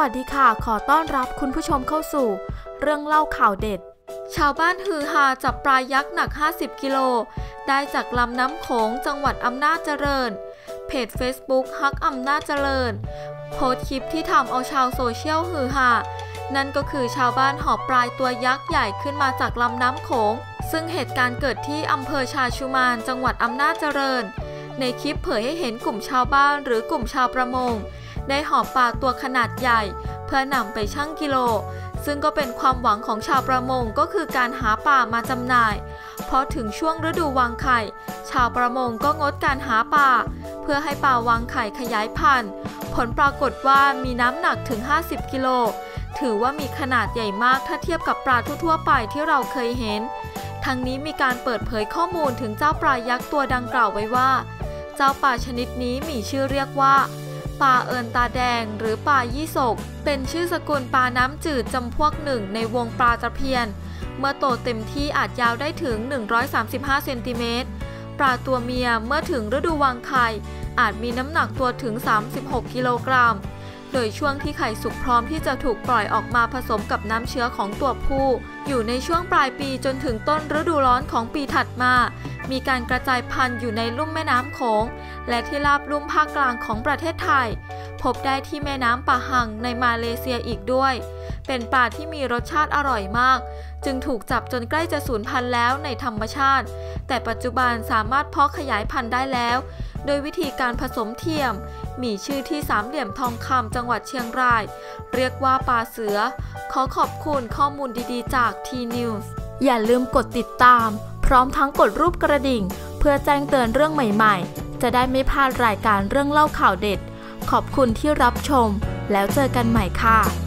วัสดีค่ะ ขอต้อนรับคุณผู้ชมเข้าสู่ เรื่องเล่าข่าวเด็ด ชาวบ้านฮือฮาจับปลายักษ์หนัก 50 กิโล ได้จากลำน้ำโขงจังหวัดอำนาจเจริญ เพจ Facebook ฮักอำนาจเจริญ โพสต์คลิปที่ทำเอาชาวโซเชียลฮือฮา นั่นก็คือชาวบ้านหอบปลายตัวยักษ์ใหญ่ขึ้นมาจากลำน้ำโขง ซึ่งเหตุการณ์เกิดที่อำเภอชาชูมานจังหวัดอำนาจเจริญ ในคลิปเผยให้เห็นกลุ่มชาวบ้านหรือกลุ่มชาวประมง ได้หอบปลาตัวขนาดใหญ่ เพื่อนำไปชั่งกิโล ซึ่งก็เป็นความหวังของชาวประมงก็คือการหาปลามาจำหน่าย เพอถึงช่วงฤดูวางไข่ ชาวประมงก็งดการหาปลาเพื่อให้ปลาวางไข่ขยายพันธุ์ ผลปรากฏว่ามีน้ำหนักถึง 50 กิโลถือว่ามีขนาดใหญ่มากถ้าเทียบกับปลาทั่วๆไปที่เราเคยเห็น ทั้งนี้มีการเปิดเผยข้อมูลถึงเจ้าปลายักษ์ตัวดังกล่าวไว้ว่า เจ้าปลาชนิดนี้มีชื่อเรียกว่า ปลาเอินตาแดงหรือปลายี่สก เป็นชื่อสกุลปลาน้ำจืดจำพวกหนึ่งในวงปลาตะเพียน เมื่อโตเต็มที่อาจยาวได้ถึง 135 เซนติเมตร ปลาตัวเมียเมื่อถึงฤดูวางไข่ อาจมีน้ำหนักตัวถึง 36 กิโลกรัม โดยช่วงที่ไข่สุกพร้อมที่จะถูกปล่อยออกมาผสมกับน้ำเชื้อของตัวผู้ อยู่ในช่วงปลายปีจนถึงต้นฤดูร้อนของปีถัดมา มีการกระจายพันธุ์อยู่ในลุ่มแม่น้ำโขง และที่ราบลุ่มภาคกลางของประเทศไทย พบได้ที่แม่น้ำปะหังในมาเลเซียอีกด้วย เป็นปลาที่มีรสชาติอร่อยมาก จึงถูกจับจนใกล้จะสูญพันธุ์แล้วในธรรมชาติ แต่ปัจจุบันสามารถเพาะขยายพันธุ์ได้แล้ว โดยวิธีการผสมเทียม มีชื่อที่สามเหลี่ยมทองคำจังหวัดเชียงราย เรียกว่าปลาเสือ ขอขอบคุณข้อมูลดีๆ จาก T-News อย่าลืมกดติดตาม พร้อมทั้งกดรูปกระดิ่ง เพื่อแจ้งเตือนเรื่องใหม่ๆ จะได้ไม่พลาดรายการเรื่องเล่าข่าวเด็ด ขอบคุณที่รับชม แล้วเจอกันใหม่ค่ะ